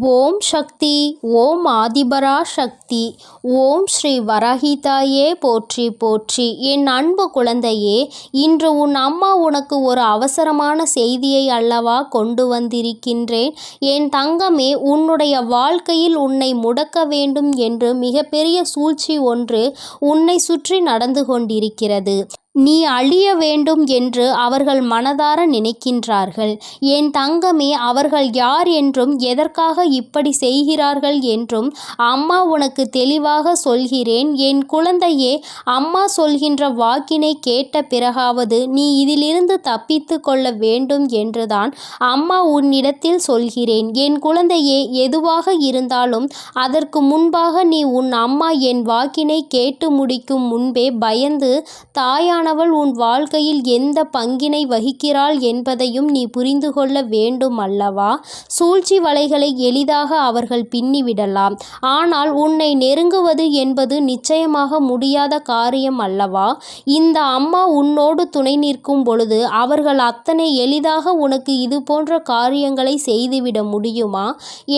ஓம் சக்தி ஓம் ஆதிபரா சக்தி ஓம் ஸ்ரீ வரஹிதாயே போற்றி போற்றி. என் அன்பு குழந்தையே இன்று உன் அம்மா உனக்கு ஒரு அவசரமான செய்தியை அல்லவா கொண்டு வந்திருக்கின்றேன்? என் தங்கமே உன்னுடைய வாழ்க்கையில் உன்னை முடக்க வேண்டும் என்று மிகப்பெரிய சூழ்ச்சி ஒன்று உன்னை சுற்றி நடந்து கொண்டிருக்கிறது. நீ அழிய வேண்டும் என்று அவர்கள் மனதார நினைக்கின்றார்கள். என் தங்கமே அவர்கள் யார் என்றும் எதற்காக இப்படி செய்கிறார்கள் என்றும் அம்மா உனக்கு தெளிவாக சொல்கிறேன். என் குழந்தையே அம்மா சொல்கின்ற வாக்கினை கேட்ட பிறகாவது நீ இதிலிருந்து தப்பித்து கொள்ள வேண்டும் என்றுதான் அம்மா உன்னிடத்தில் சொல்கிறேன். என் குழந்தையே எதுவாக இருந்தாலும் அதற்கு முன்பாக நீ உன் அம்மா என் வாக்கினை கேட்டு முடிக்கும் முன்பே பயந்து தாயான தாயானவள் உன் வாழ்க்கையில் எந்த பங்கினை வகிக்கிறாள் என்பதையும் நீ புரிந்து கொள்ள வேண்டும் அல்லவா சூழ்ச்சி வலைகளை எளிதாக அவர்கள் பின்னிவிடலாம். ஆனால் உன்னை நெருங்குவது என்பது நிச்சயமாக முடியாத காரியம் அல்லவா? இந்த அம்மா உன்னோடு துணை நிற்கும் பொழுது அவர்கள் அத்தனை எளிதாக உனக்கு இது போன்ற காரியங்களை செய்துவிட முடியுமா?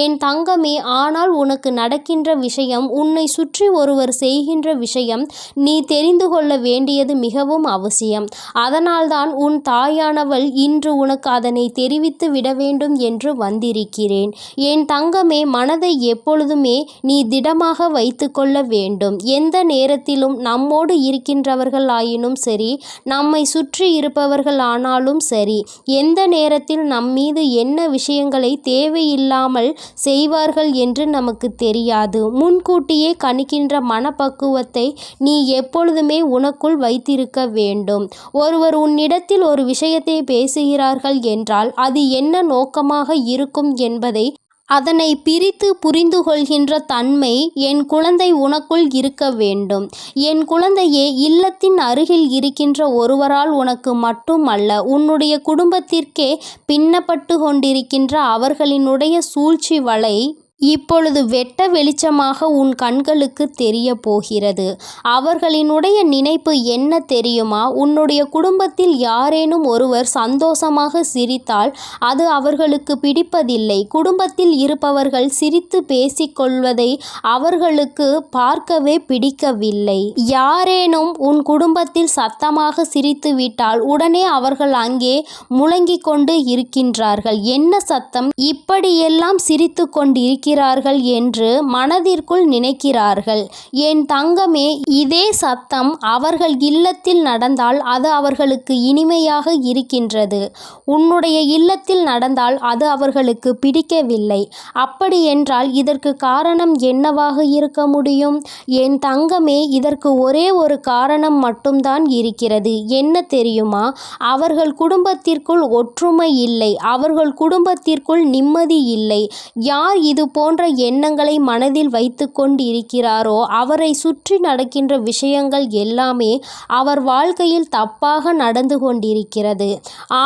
என் தங்கமே ஆனால் உனக்கு நடக்கின்ற விஷயம் உன்னை சுற்றி ஒருவர் செய்கின்ற விஷயம் நீ தெரிந்து கொள்ள வேண்டியது மிகவும் மிகவும் அவசியம். அதனால்தான் உன் தாயானவள் இன்று உனக்கு அதனை தெரிவித்து விட வேண்டும் என்று வந்திருக்கிறேன். என் தங்கமே மனதை எப்பொழுதுமே நீ திடமாக வைத்து கொள்ள வேண்டும். எந்த நேரத்திலும் நம்மோடு இருக்கின்றவர்கள் ஆயினும் சரி நம்மை சுற்றி இருப்பவர்கள் ஆனாலும் சரி எந்த நேரத்தில் நம்மீது என்ன விஷயங்களை தேவையில்லாமல் செய்வார்கள் என்று நமக்கு தெரியாது. முன்கூட்டியே கணிக்கின்ற மனப்பக்குவத்தை நீ எப்பொழுதுமே உனக்குள் வைத்திருக்க வேண்டும். ஒருவர் உன்னிடத்தில் ஒரு விஷயத்தை பேசுகிறார்கள் என்றால் அது என்ன நோக்கமாக இருக்கும் என்பதை அதனை பிரித்து புரிந்து கொள்கின்ற தன்மை என் குழந்தை உனக்குள் இருக்க வேண்டும். என் குழந்தையே இல்லத்தின் அருகில் இருக்கின்ற ஒருவரால் உனக்கு மட்டுமல்ல உன்னுடைய குடும்பத்திற்கே பின்னப்பட்டு கொண்டிருக்கின்ற அவர்களினுடைய சூழ்ச்சி வலை இப்பொழுது வெட்ட வெளிச்சமாக உன் கண்களுக்கு தெரிய போகிறது அவர்களினுடைய நினைப்பு என்ன தெரியுமா? உன்னுடைய குடும்பத்தில் யாரேனும் ஒருவர் சந்தோஷமாக சிரித்தால் அது அவர்களுக்கு பிடிப்பதில்லை. குடும்பத்தில் இருப்பவர்கள் சிரித்து பேசிக்கொள்வதை அவர்களுக்கு பார்க்கவே பிடிக்கவில்லை. யாரேனும் உன் குடும்பத்தில் சத்தமாக சிரித்து விட்டால் உடனே அவர்கள் அங்கே முழங்கிக் கொண்டு இருக்கின்றார்கள். என்ன சத்தம்? இப்படியெல்லாம் சிரித்து கொண்டிருக்க இருக்கிறார்கள் என்று மனதிற்குள் நினைக்கிறார்கள். என் தங்கமே இதே சத்தம் அவர்கள் இல்லத்தில் நடந்தால் அது அவர்களுக்கு இனிமையாக இருக்கின்றது. உன்னுடைய இல்லத்தில் நடந்தால் அது அவர்களுக்கு பிடிக்கவில்லை. அப்படி என்றால் இதற்கு காரணம் என்னவாக இருக்க முடியும்? என் தங்கமே இதற்கு ஒரே ஒரு காரணம் மட்டும்தான் இருக்கிறது. என்ன தெரியுமா? அவர்கள் குடும்பத்திற்குள் ஒற்றுமை இல்லை. அவர்கள் குடும்பத்திற்குள் நிம்மதி இல்லை. யார் இது போன்ற எண்ணங்களை மனதில் வைத்து கொண்டு இருக்கிறாரோ அவரை சுற்றி நடக்கின்ற விஷயங்கள் எல்லாமே அவர் வாழ்க்கையில் தப்பாக நடந்து கொண்டிருக்கிறது.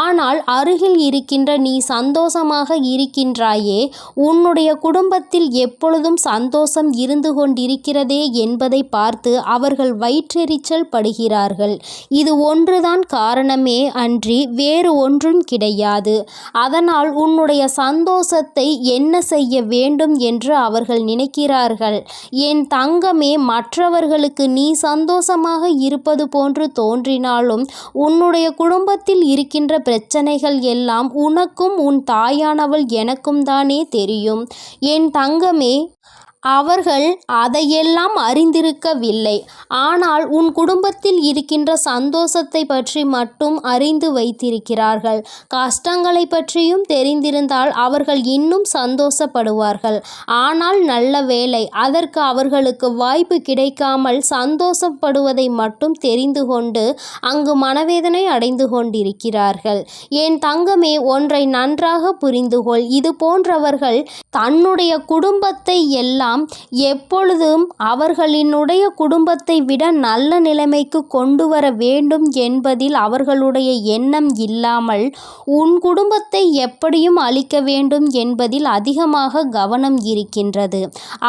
ஆனால் அருகில் இருக்கின்ற நீ சந்தோஷமாக இருக்கின்றாயே உன்னுடைய குடும்பத்தில் எப்பொழுதும் சந்தோஷம் இருந்து கொண்டிருக்கிறதே என்பதை பார்த்து அவர்கள் வயிற்றெரிச்சல் படுகிறார்கள். இது ஒன்றுதான் காரணமே அன்றி வேறு ஒன்றும் கிடையாது. அதனால் உன்னுடைய சந்தோஷத்தை என்ன செய்ய வேண்டும்? என்று அவர்கள் நினைக்கிறார்கள். என் தங்கமே மற்றவர்களுக்கு நீ சந்தோஷமாக இருப்பது போன்று தோன்றினாலும் உன்னுடைய குடும்பத்தில் இருக்கின்ற பிரச்சனைகள் எல்லாம் உனக்கும் உன் தாயானவள் எனக்கும் தானே தெரியும். என் தங்கமே அவர்கள் அதையெல்லாம் அறிந்திருக்கவில்லை. ஆனால் உன் குடும்பத்தில் இருக்கின்ற சந்தோஷத்தை பற்றி மட்டும் அறிந்து வைத்திருக்கிறார்கள். கஷ்டங்களை பற்றியும் தெரிந்திருந்தால் அவர்கள் இன்னும் சந்தோஷப்படுவார்கள். ஆனால் நல்ல வேலை அதற்கு அவர்களுக்கு வாய்ப்பு கிடைக்காமல் சந்தோஷப்படுவதை மட்டும் தெரிந்து கொண்டு அங்கு மனவேதனை அடைந்து கொண்டிருக்கிறார்கள். என் தங்கமே ஒன்றை நன்றாக புரிந்துகொள். இது போன்றவர்கள் தன்னுடைய குடும்பத்தை எல்லாம் எல்லாம் எப்பொழுதும் அவர்களினுடைய குடும்பத்தை விட நல்ல நிலைமைக்கு கொண்டு வர வேண்டும் என்பதில் அவர்களுடைய எண்ணம் இல்லாமல் உன் குடும்பத்தை எப்படியும் அழிக்க வேண்டும் என்பதில் அதிகமாக கவனம் இருக்கின்றது.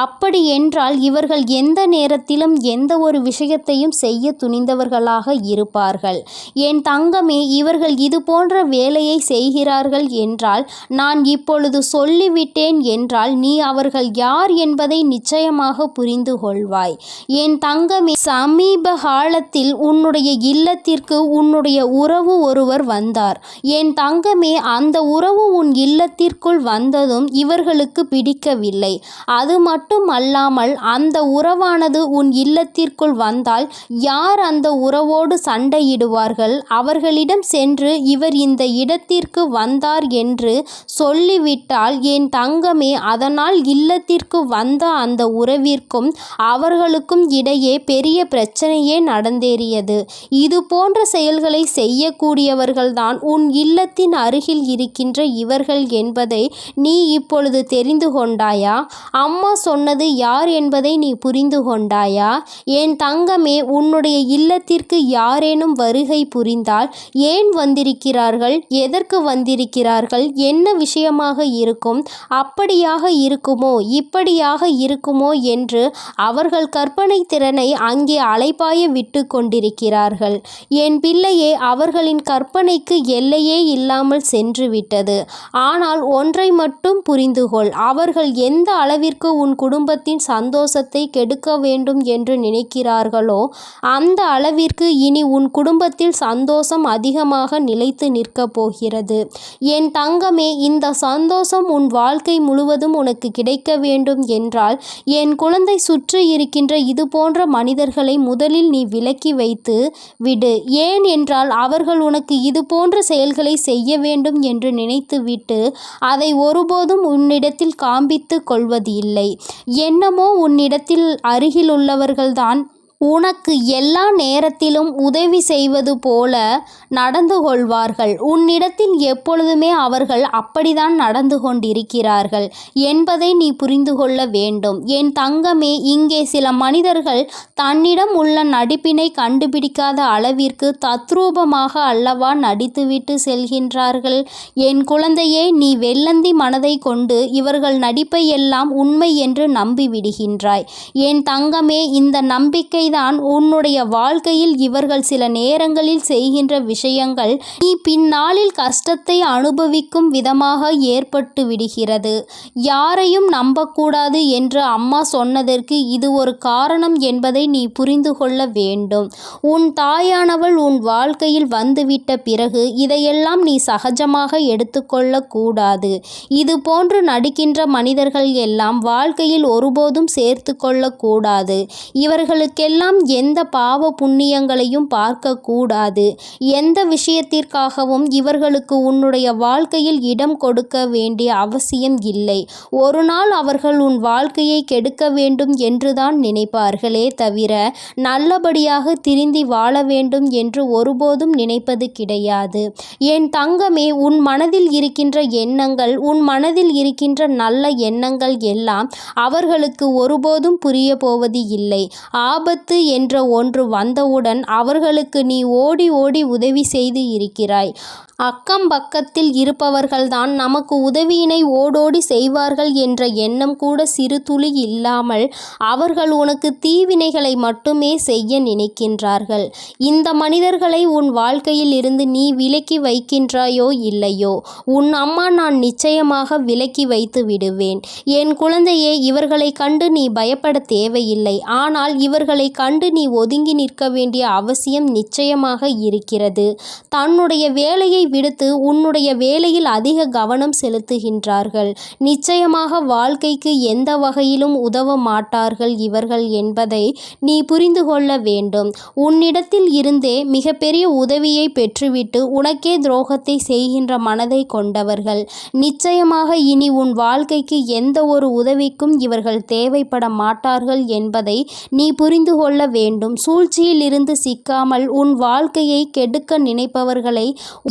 அப்படி என்றால் இவர்கள் எந்த நேரத்திலும் எந்த ஒரு விஷயத்தையும் செய்ய துணிந்தவர்களாக இருப்பார்கள். என் தங்கமே இவர்கள் இது போன்ற வேலையை செய்கிறார்கள் என்றால் நான் இப்பொழுது சொல்லிவிட்டேன் என்றால் நீ அவர்கள் யார் என்பதை நிச்சயமாக புரிந்து கொள்வாய். என் தங்கமே சமீப காலத்தில் உன்னுடைய இல்லத்திற்கு உன்னுடைய உறவு ஒருவர் வந்தார். என் தங்கமே அந்த உறவு உன் இல்லத்திற்குள் வந்ததும் இவர்களுக்கு பிடிக்கவில்லை. அது மட்டும் அல்லாமல் அந்த உறவானது உன் இல்லத்திற்குள் வந்தால் யார் அந்த உறவோடு சண்டையிடுவார்கள்? அவர்களிடம் சென்று இவர் இந்த இடத்திற்கு வந்தார் என்று சொல்லிவிட்டால் என் தங்கமே அதனால் இல்லத்திற்கு வந்த அந்த உறவிற்கும் அவர்களுக்கும் இடையே பெரிய பிரச்சனையே நடந்தேறியது. இது போன்ற செயல்களை செய்யக்கூடியவர்கள்தான் உன் இல்லத்தின் அருகில் இருக்கின்ற இவர்கள் என்பதை நீ இப்பொழுது தெரிந்து கொண்டாயா? அம்மா சொன்னது யார் என்பதை நீ புரிந்து கொண்டாயா? என் தங்கமே உன்னுடைய இல்லத்திற்கு யாரேனும் வருகை புரிந்தால் ஏன் வந்திருக்கிறார்கள்? எதற்கு வந்திருக்கிறார்கள்? என்ன விஷயமாக இருக்கும்? அப்படியாக இருக்குமோ? இப்படியாக இருக்குமோ என்று அவர்கள் கற்பனை திறனை அங்கே அலைபாய விட்டு கொண்டிருக்கிறார்கள். என் பிள்ளையே அவர்களின் கற்பனைக்கு எல்லையே இல்லாமல் சென்று விட்டது ஆனால் ஒன்றை மட்டும் புரிந்துகொள். அவர்கள் எந்த அளவிற்கு உன் குடும்பத்தின் சந்தோஷத்தை கெடுக்க வேண்டும் என்று நினைக்கிறார்களோ அந்த அளவிற்கு இனி உன் குடும்பத்தில் சந்தோஷம் அதிகமாக நிலைத்து நிற்கப் போகிறது. என் தங்கமே இந்த சந்தோஷம் உன் வாழ்க்கை முழுவதும் உனக்கு கிடைக்க வேண்டும் என்றால் என் குழந்தை சுற்றி இருக்கின்ற இது போன்ற மனிதர்களை முதலில் நீ விலக்கி வைத்து விடு. ஏன் என்றால் அவர்கள் உனக்கு இது போன்ற செயல்களை செய்ய வேண்டும் என்று நினைத்துவிட்டு அதை ஒருபோதும் உன்னிடத்தில் காண்பித்து கொள்வது இல்லை என்னமோ உன்னிடத்தில் அருகிலுள்ளவர்கள்தான் உனக்கு எல்லா நேரத்திலும் உதவி செய்வது போல நடந்து கொள்வார்கள். உன்னிடத்தில் எப்பொழுதுமே அவர்கள் அப்படிதான் நடந்து கொண்டிருக்கிறார்கள் என்பதை நீ புரிந்து கொள்ள வேண்டும். என் தங்கமே இங்கே சில மனிதர்கள் தன்னிடம் உள்ள நடிப்பினை கண்டுபிடிக்காத அளவிற்கு தத்ரூபமாக அல்லவா நடித்துவிட்டு செல்கின்றார்கள்? என் குழந்தையே நீ வெள்ளந்தி மனதை கொண்டு இவர்கள் நடிப்பை எல்லாம் உண்மை என்று நம்பிவிடுகின்றாய். என் தங்கமே இந்த நம்பிக்கை தான் உன்னுடைய வாழ்க்கையில் இவர்கள் சில நேரங்களில் செய்கின்ற விஷயங்கள் நீ பின்னாளில் கஷ்டத்தை அனுபவிக்கும் விதமாக ஏற்பட்டு விடுகிறது. யாரையும் நம்பக்கூடாது என்று அம்மா சொன்னதற்கு இது ஒரு காரணம் என்பதை நீ புரிந்து கொள்ள வேண்டும். உன் தாயானவள் உன் வாழ்க்கையில் வந்துவிட்ட பிறகு இதையெல்லாம் நீ சகஜமாக எடுத்துக்கொள்ளக்கூடாது இது போன்று நடிக்கின்ற மனிதர்கள் எல்லாம் வாழ்க்கையில் ஒருபோதும் சேர்த்து கொள்ளக்கூடாது. இவர்களுக்கெல்லாம் எந்த பாவ புண்ணியங்களையும் பார்க்கக்கூடாது. எந்த விஷயத்திற்காகவும் இவர்களுக்கு உன்னுடைய வாழ்க்கையில் இடம் கொடுக்க வேண்டிய அவசியம் இல்லை. ஒரு நாள் அவர்கள் உன் வாழ்க்கையை கெடுக்க வேண்டும் என்றுதான் நினைப்பார்களே தவிர நல்லபடியாக திருந்தி வாழ வேண்டும் என்று ஒருபோதும் நினைப்பது கிடையாது. என் தங்கமே உன் மனதில் இருக்கின்ற எண்ணங்கள் உன் மனதில் இருக்கின்ற நல்ல எண்ணங்கள் எல்லாம் அவர்களுக்கு ஒருபோதும் புரிய போவது இல்லை. ஆபத்து என்ற ஒன்று வந்தவுடன் அவர்களுக்கு நீ ஓடி ஓடி உதவி செய்து இருக்கிறாய். அக்கம் பக்கத்தில் இருப்பவர்கள்தான் நமக்கு உதவியினை ஓடோடி செய்வார்கள் என்ற எண்ணம் கூட சிறு துளி இல்லாமல் அவர்கள் உனக்கு தீவினைகளை மட்டுமே செய்ய நினைக்கின்றார்கள். இந்த மனிதர்களை உன் வாழ்க்கையில் இருந்து நீ விலக்கி வைக்கின்றாயோ இல்லையோ? உன் அம்மா நான் நிச்சயமாக விலக்கி வைத்து விடுவேன். என் குழந்தையே இவர்களை கண்டு நீ பயப்பட தேவையில்லை. ஆனால் இவர்களை கண்டு நீ ஒதுங்கி நிற்க வேண்டிய அவசியம் நிச்சயமாக இருக்கிறது. தன்னுடைய வேலையை விடுத்து உன்னுடைய வேலையில் அதிக கவனம் செலுத்துகின்றார்கள். நிச்சயமாக வாழ்க்கைக்கு எந்த வகையிலும் உதவ மாட்டார்கள் இவர்கள் என்பதை நீ புரிந்து கொள்ள வேண்டும். உன்னிடத்தில் இருந்தே மிகப்பெரிய உதவியை பெற்றுவிட்டு உனக்கே துரோகத்தை செய்கின்ற மனதை கொண்டவர்கள். நிச்சயமாக இனி உன் வாழ்க்கைக்கு எந்த ஒரு உதவிக்கும் இவர்கள் தேவைப்பட மாட்டார்கள் என்பதை நீ புரிந்து கொள்ள வேண்டும். சூழ்ச்சியில் இருந்து சிக்காமல் உன் வாழ்க்கையை கெடுக்க நினைப்பவர்களை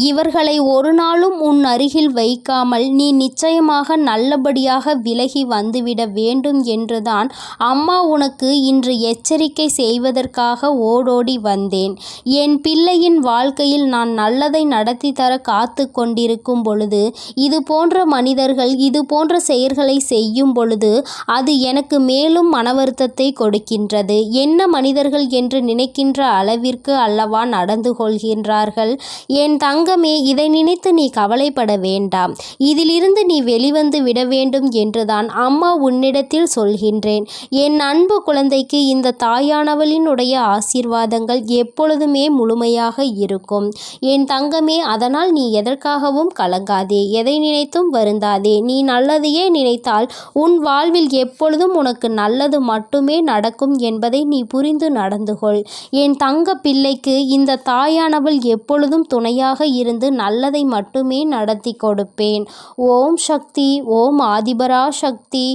இவர் இவர்களை ஒரு நாளும் உன் அருகில் வைக்காமல் நீ நிச்சயமாக நல்லபடியாக விலகி வந்துவிட வேண்டும் என்றுதான் அம்மா உனக்கு இன்று எச்சரிக்கை செய்வதற்காக ஓடோடி வந்தேன். என் பிள்ளையின் வாழ்க்கையில் நான் நல்லதை நடத்தி தர காத்து கொண்டிருக்கும் பொழுது இது போன்ற மனிதர்கள் இது போன்ற செயல்களை செய்யும் பொழுது அது எனக்கு மேலும் மன வருத்தத்தை கொடுக்கின்றது. என்ன மனிதர்கள் என்று நினைக்கின்ற அளவிற்கு அல்லவா நடந்து கொள்கின்றார்கள்? என் தங்கமே இதை நினைத்து நீ கவலைப்பட வேண்டாம். இதிலிருந்து நீ வெளிவந்து விட வேண்டும் என்றுதான் அம்மா உன்னிடத்தில் சொல்கின்றேன். என் அன்பு குழந்தைக்கு இந்த தாயானவளினுடைய ஆசீர்வாதங்கள் எப்பொழுதுமே முழுமையாக இருக்கும். என் தங்கமே அதனால் நீ எதற்காகவும் கலங்காதே. எதை நினைத்தும் வருந்தாதே. நீ நல்லதையே நினைத்தால் உன் வாழ்வில் எப்பொழுதும் உனக்கு நல்லது மட்டுமே நடக்கும் என்பதை நீ புரிந்து நடந்து கொள் என் தங்க பிள்ளைக்கு இந்த தாயானவள் எப்பொழுதும் துணையாக இருந்து நல்லதை மட்டுமே நடத்தி கொடுப்பேன். ஓம் சக்தி ஓம் ஆதிபரா சக்தி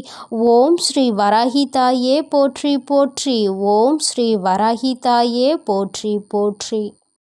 ஓம் ஸ்ரீ வராகிதாயே போற்றி போற்றி. ஓம் ஸ்ரீ வராகிதாயே போற்றி போற்றி.